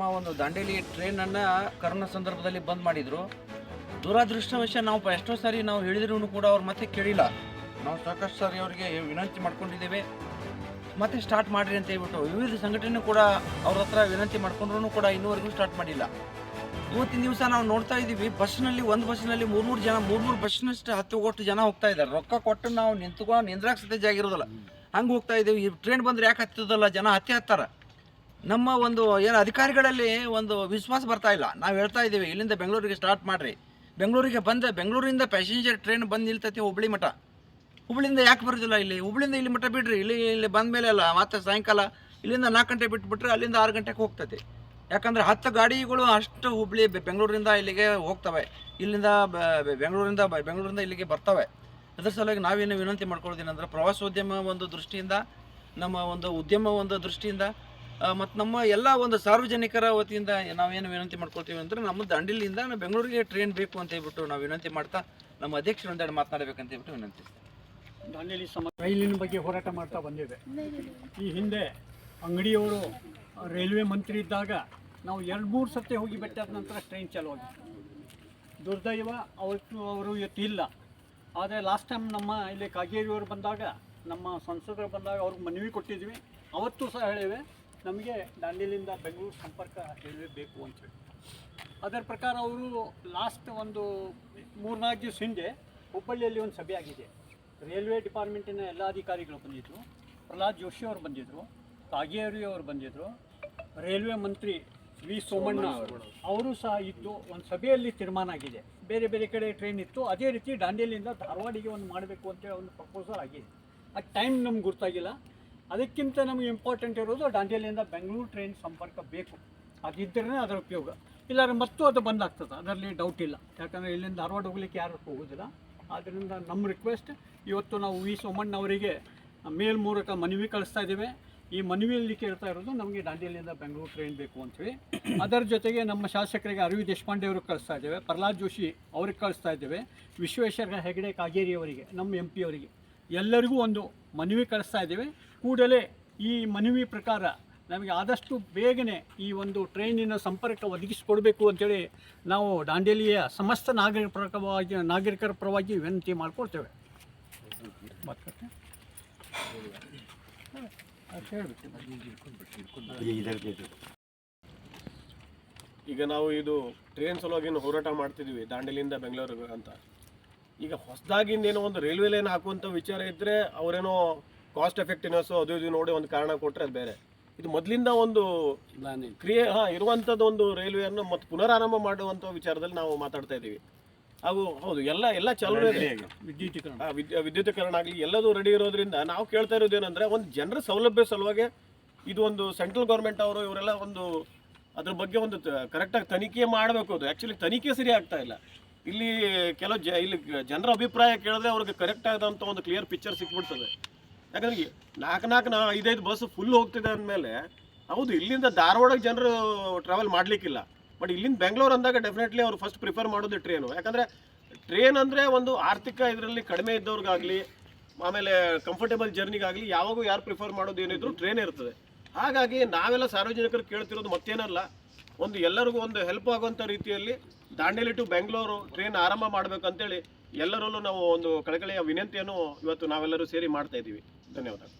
ನಮ್ಮ ಒಂದು ದಾಂಡೇಲಿ ಟ್ರೈನನ್ನು ಕರೋನಾ ಸಂದರ್ಭದಲ್ಲಿ ಬಂದ್ ಮಾಡಿದ್ರು. ದುರಾದೃಷ್ಟವಶ ನಾವು ಎಷ್ಟೋ ಸಾರಿ ನಾವು ಹೇಳಿದ್ರು ಕೂಡ ಅವ್ರು ಮತ್ತೆ ಕೇಳಿಲ್ಲ. ನಾವು ಸಾಕಷ್ಟು ಸಾರಿ ಅವರಿಗೆ ವಿನಂತಿ ಮಾಡ್ಕೊಂಡಿದ್ದೇವೆ. ಮತ್ತೆ ಸ್ಟಾರ್ಟ್ ಮಾಡಿರಿ ಅಂತ ಹೇಳ್ಬಿಟ್ಟು ವಿವಿಧ ಸಂಘಟನೆ ಕೂಡ ಅವ್ರ ಹತ್ರ ವಿನಂತಿ ಮಾಡ್ಕೊಂಡ್ರು ಕೂಡ ಇನ್ನೂವರೆಗೂ ಸ್ಟಾರ್ಟ್ ಮಾಡಿಲ್ಲ. ಇವತ್ತಿನ ದಿವಸ ನಾವು ನೋಡ್ತಾ ಇದ್ದೀವಿ, ಬಸ್ನಲ್ಲಿ ಒಂದು ಬಸ್ನಲ್ಲಿ ಮೂರು ಮೂರು ಜನ, ಮೂರು ಮೂರು ಬಸ್ನಷ್ಟು ಹತ್ತು ಒಟ್ಟು ಜನ ಹೋಗ್ತಾ ಇದ್ದಾರೆ. ರೊಕ್ಕ ಕೊಟ್ಟು ನಾವು ನಿಂತ್ಕೊಂಡು ನಿಂದ್ರಾಕ್ ಸತೆ ಜಾಗ ಇರೋದಿಲ್ಲ. ಹಂಗೆ ಹೋಗ್ತಾ ಇದ್ದೀವಿ. ಈ ಟ್ರೈನ್ ಬಂದ್ರೆ ಯಾಕೆ ಹತ್ತದಲ್ಲ? ಜನ ಹತ್ತಿ ಹತ್ತಾರ. ನಮ್ಮ ಒಂದು ಏನು ಅಧಿಕಾರಿಗಳಲ್ಲಿ ಒಂದು ವಿಶ್ವಾಸ ಬರ್ತಾ ಇಲ್ಲ. ನಾವು ಹೇಳ್ತಾ ಇದ್ದೀವಿ, ಇಲ್ಲಿಂದ ಬೆಂಗಳೂರಿಗೆ ಸ್ಟಾರ್ಟ್ ಮಾಡಿರಿ. ಬೆಂಗಳೂರಿಗೆ ಬಂದ ಬೆಂಗಳೂರಿಂದ ಪ್ಯಾಸೆಂಜರ್ ಟ್ರೈನ್ ಬಂದು ನಿಲ್ತೈತಿ ಹುಬ್ಳಿ ಮಠ. ಹುಬ್ಳಿಯಿಂದ ಯಾಕೆ ಬರೋದಿಲ್ಲ ಇಲ್ಲಿ? ಹುಬ್ಳಿಯಿಂದ ಇಲ್ಲಿ ಮಠ ಬಿಡ್ರಿ. ಇಲ್ಲಿ ಇಲ್ಲಿ ಬಂದ ಮೇಲೆ ಅಲ್ಲ, ಮತ್ತೆ ಸಾಯಂಕಾಲ ಇಲ್ಲಿಂದ ನಾಲ್ಕು ಗಂಟೆ ಬಿಟ್ಬಿಟ್ರೆ ಅಲ್ಲಿಂದ ಆರು ಗಂಟೆಗೆ ಹೋಗ್ತೈತಿ. ಯಾಕಂದ್ರೆ ಹತ್ತು ಗಾಡಿಗಳು ಅಷ್ಟು ಹುಬ್ಳಿ ಬೆಂಗಳೂರಿಂದ ಇಲ್ಲಿಗೆ ಹೋಗ್ತವೆ. ಇಲ್ಲಿಂದ ಬೆಂಗಳೂರಿಂದ ಬೆಂಗಳೂರಿಂದ ಇಲ್ಲಿಗೆ ಬರ್ತವೆ. ಅದ್ರ ಸಲುವಾಗಿ ನಾವೇನು ವಿನಂತಿ ಮಾಡ್ಕೊಳ್ಳೋದೇನೆಂದ್ರೆ ಪ್ರವಾಸೋದ್ಯಮ ಒಂದು ದೃಷ್ಟಿಯಿಂದ, ನಮ್ಮ ಒಂದು ಉದ್ಯಮ ಒಂದು ದೃಷ್ಟಿಯಿಂದ ಮತ್ತು ನಮ್ಮ ಎಲ್ಲ ಒಂದು ಸಾರ್ವಜನಿಕರ ವತಿಯಿಂದ ನಾವೇನು ವಿನಂತಿ ಮಾಡ್ಕೊಳ್ತೀವಿ ಅಂದರೆ ನಮ್ಮ ದಂಡಿಲಿಂದ ಬೆಂಗಳೂರಿಗೆ ಟ್ರೈನ್ ಬೇಕು ಅಂತ ಹೇಳ್ಬಿಟ್ಟು ನಾವು ವಿನಂತಿ ಮಾಡ್ತಾ ನಮ್ಮ ಅಧ್ಯಕ್ಷರೊಂದೆರಡು ಮಾತನಾಡಬೇಕಂತ ಹೇಳ್ಬಿಟ್ಟು ವಿನಂತಿ ದಾಂಡೇಲಿ ಸಮ ರೈಲಿನ ಬಗ್ಗೆ ಹೋರಾಟ ಮಾಡ್ತಾ ಬಂದಿದೆ. ಈ ಹಿಂದೆ ಅಂಗಡಿಯವರು, ರೈಲ್ವೆ ಮಂತ್ರಿ ಇದ್ದಾಗ ನಾವು ಎರಡು ಮೂರು ಸತಿ ಹೋಗಿ ಬೆಟ್ಟಾದ ನಂತರ ಟ್ರೈನ್ ಚಾಲು ಆಗಿತ್ತು. ದುರ್ದೈವ ಅವತ್ತು ಅವರು ಇವತ್ತು ಇಲ್ಲ ಆದರೆ ಲಾಸ್ಟ್ ಟೈಮ್ ನಮ್ಮ ಇಲ್ಲಿ ಕಾಗೇರಿಯವರು ಬಂದಾಗ, ನಮ್ಮ ಸಂಸದರು ಬಂದಾಗ ಅವ್ರಿಗೆ ಮನವಿ ಕೊಟ್ಟಿದ್ವಿ. ಅವತ್ತು ಸಹ ಹೇಳಿವೆ ನಮಗೆ ದಾಂಡೇಲಿಂದ ಬೆಂಗಳೂರು ಸಂಪರ್ಕ ರೈಲ್ವೆ ಬೇಕು ಅಂತೇಳಿ ಅದರ ಪ್ರಕಾರ ಅವರು ಲಾಸ್ಟ್ ಒಂದು ಮೂರ್ನಾಲ್ಕು ದಿವಸ ಹಿಂದೆ ಹುಬ್ಬಳ್ಳಿಯಲ್ಲಿ ಒಂದು ಸಭೆ ಆಗಿದೆ. ರೈಲ್ವೆ ಡಿಪಾರ್ಟ್ಮೆಂಟಿನ ಎಲ್ಲ ಅಧಿಕಾರಿಗಳು ಬಂದಿದ್ದರು ಪ್ರಹ್ಲಾದ್ ಜೋಶಿ ಅವರು ಬಂದಿದ್ದರು ಕಾಗೇರಿ ಅವರು ಬಂದಿದ್ದರು ರೈಲ್ವೆ ಮಂತ್ರಿ ವಿ ಸೋಮಣ್ಣ ಅವರು. ಸಹ ಇದ್ದು ಒಂದು ಸಭೆಯಲ್ಲಿ ತೀರ್ಮಾನ ಆಗಿದೆ. ಬೇರೆ ಬೇರೆ ಕಡೆ ಟ್ರೈನ್ ಇತ್ತು. ಅದೇ ರೀತಿ ದಾಂಡೇಲಿಯಿಂದ ಧಾರವಾಡಿಗೆ ಒಂದು ಮಾಡಬೇಕು ಅಂತೇಳಿ ಒಂದು ಪ್ರಪೋಸಲ್ ಆಗಿದೆ. ಆ ಟೈಮ್ ನಮ್ಗೆ ಗೊತ್ತಾಗಿಲ್ಲ ಅದಕ್ಕಿಂತ ನಮಗೆ ಇಂಪಾರ್ಟೆಂಟ್ ಇರೋದು ದಾಂಡೇಲಿಯಿಂದ ಬೆಂಗಳೂರು ಟ್ರೈನ್ ಸಂಪರ್ಕ ಬೇಕು. ಅದಿದ್ದರೆ ಅದರ ಉಪಯೋಗ. ಇಲ್ಲಾದ್ರೆ ಮತ್ತೂ ಅದು ಬಂದ್ ಆಗ್ತದೆ ಅದರಲ್ಲಿ ಡೌಟ್ ಇಲ್ಲ. ಯಾಕಂದರೆ ಇಲ್ಲಿಂದ ಧಾರವಾಡ ಹೋಗ್ಲಿಕ್ಕೆ ಯಾರು ಹೋಗೋದಿಲ್ಲ. ಆದ್ದರಿಂದ ನಮ್ಮ ರಿಕ್ವೆಸ್ಟ್ ಇವತ್ತು ನಾವು ವಿ ಸೋಮಣ್ಣ ಅವರಿಗೆ ಮೇಲ್ ಮೂಲಕ ಮನವಿ ಕಳಿಸ್ತಾ ಇದ್ದೇವೆ. ಈ ಮನವಿಯಲ್ಲಿ ಕೇಳ್ತಾ ಇರೋದು ನಮಗೆ ದಾಂಡೇಲಿಯಿಂದ ಬೆಂಗಳೂರು ಟ್ರೈನ್ ಬೇಕು ಅಂತೇಳಿ. ಅದರ ಜೊತೆಗೆ ನಮ್ಮ ಶಾಸಕರಿಗೆ ಅರವಿ ದೇಶಪಾಂಡೆ ಅವ್ರಿಗೆ ಕಳಿಸ್ತಾ ಇದ್ದೇವೆ. ಪ್ರಹ್ಲಾದ್ ಜೋಶಿ ಅವ್ರಿಗೆ ಕಳಿಸ್ತಾ ಇದ್ದೇವೆ. ವಿಶ್ವೇಶ್ವರ ಹೆಗಡೆ ಕಾಗೇರಿ ಅವರಿಗೆ, ನಮ್ಮ ಎಂ ಪಿ ಅವರಿಗೆ ಎಲ್ಲರಿಗೂ ಒಂದು ಮನವಿ ಕಳಿಸ್ತಾ ಇದ್ದೇವೆ. ಕೂಡಲೇ ಈ ಮನವಿ ಪ್ರಕಾರ ನಮಗೆ ಆದಷ್ಟು ಬೇಗನೆ ಈ ಒಂದು ಟ್ರೈನಿನ ಸಂಪರ್ಕ ಒದಗಿಸಿಕೊಡಬೇಕು ಅಂತೇಳಿ ನಾವು ದಾಂಡೇಲಿಯ ಸಮಸ್ತ ನಾಗರಿಕ ಪರವಾಗಿ ನಾಗರಿಕರ ಪರವಾಗಿ ವಿನಂತಿ ಹೇಳ್ಬಿಟ್ಟು. ಈಗ ನಾವು ಇದು ಟ್ರೈನ್ ಸಲುವಾಗಿ ಹೋರಾಟ ಮಾಡ್ತಿದ್ವಿ ದಾಂಡೇಲಿಯಿಂದ ಬೆಂಗಳೂರಿಗೆ ಅಂತ ಈಗ ಹೊಸದಾಗಿಂದ ಏನೋ ಒಂದು ರೈಲ್ವೆ ಲೈನ್ ಹಾಕುವಂಥ ವಿಚಾರ ಇದ್ದರೆ ಅವರೇನೋ ಕಾಸ್ಟ್ ಎಫೆಕ್ಟಿವ್ನೆಸ್ ಅದು ಇದು ನೋಡಿ ಒಂದು ಕಾರಣ ಕೊಟ್ಟರೆ ಅದು ಬೇರೆ. ಇದು ಮೊದಲಿಂದ ಒಂದು ಕ್ರಿಯೆ ಹಾಂ ಇರುವಂಥದ್ದು ಒಂದು ರೈಲ್ವೆಯನ್ನು ಮತ್ತು ಪುನರಾರಂಭ ಮಾಡುವಂಥ ವಿಚಾರದಲ್ಲಿ ನಾವು ಮಾತಾಡ್ತಾ ಇದ್ದೀವಿ. ಹಾಗೂ ಹೌದು ಎಲ್ಲ ಎಲ್ಲ ಚಾಲನೆ ಇದೆ. ವಿದ್ಯುತ್ಕರಣ. ವಿದ್ಯುತೀಕರಣ ಆಗಲಿ ಎಲ್ಲದೂ ರೆಡಿ ಇರೋದ್ರಿಂದ ನಾವು ಕೇಳ್ತಾ ಇರೋದು ಏನಂದ್ರೆ ಒಂದು ಜನರ ಸೌಲಭ್ಯ ಸಲುವಾಗಿ ಇದು ಒಂದು ಸೆಂಟ್ರಲ್ ಗೌರ್ಮೆಂಟ್ ಅವರು ಇವರೆಲ್ಲ ಒಂದು ಅದ್ರ ಬಗ್ಗೆ ಒಂದು ಕರೆಕ್ಟಾಗಿ ತನಿಖೆ ಮಾಡಬೇಕು ಅದು. ಆ್ಯಕ್ಚುಲಿ ತನಿಖೆ ಸರಿ ಆಗ್ತಾ ಇಲ್ಲ. ಇಲ್ಲಿ ಕೆಲವು ಜ ಇಲ್ಲಿ ಜನರ ಅಭಿಪ್ರಾಯ ಕೇಳಿದ್ರೆ ಅವ್ರಿಗೆ ಕರೆಕ್ಟ್ ಆದಂಥ ಒಂದು ಕ್ಲಿಯರ್ ಪಿಕ್ಚರ್ ಸಿಕ್ಬಿಡ್ತದೆ. ಯಾಕಂದ್ರೆ ನಾಲ್ಕು ನಾಲ್ಕು ನಾ ಐದೈದು ಬಸ್ ಫುಲ್ ಹೋಗ್ತಿದೆ ಅಂದಮೇಲೆ, ಹೌದು, ಇಲ್ಲಿಂದ ಧಾರವಾಡಕ್ಕೆ ಜನರು ಟ್ರಾವೆಲ್ ಮಾಡಲಿಕ್ಕಿಲ್ಲ. ಬಟ್ ಇಲ್ಲಿಂದ ಬೆಂಗಳೂರು ಅಂದಾಗ ಡೆಫಿನೆಟ್ಲಿ ಅವ್ರು ಫಸ್ಟ್ ಪ್ರಿಫರ್ ಮಾಡೋದು ಟ್ರೇನು ಯಾಕಂದರೆ ಟ್ರೈನ್ ಅಂದರೆ ಒಂದು ಆರ್ಥಿಕ ಇದರಲ್ಲಿ ಕಡಿಮೆ ಇದ್ದವ್ರಿಗಾಗಲಿ, ಆಮೇಲೆ ಕಂಫರ್ಟೇಬಲ್ ಜರ್ನಿಗಾಗಲಿ ಯಾವಾಗೂ ಯಾರು ಪ್ರಿಫರ್ ಮಾಡೋದು ಏನಿದ್ರು ಟ್ರೈನ್ ಇರ್ತದೆ. ಹಾಗಾಗಿ ನಾವೆಲ್ಲ ಸಾರ್ವಜನಿಕರು ಕೇಳ್ತಿರೋದು ಮತ್ತೇನಲ್ಲ, ಒಂದು ಎಲ್ಲರಿಗೂ ಒಂದು ಹೆಲ್ಪ್ ಆಗುವಂಥ ರೀತಿಯಲ್ಲಿ ದಾಂಡೇಲಿ ಟು ಬೆಂಗಳೂರು ಟ್ರೈನ್ ಆರಂಭ ಮಾಡಬೇಕಂತೇಳಿ ಎಲ್ಲರಲ್ಲೂ ನಾವು ಒಂದು ಕಳಕಳಿಯ ವಿನಂತಿಯನ್ನು ಇವತ್ತು ನಾವೆಲ್ಲರೂ ಸೇರಿ ಮಾಡ್ತಾ ಇದ್ದೀವಿ. धन्यवाद.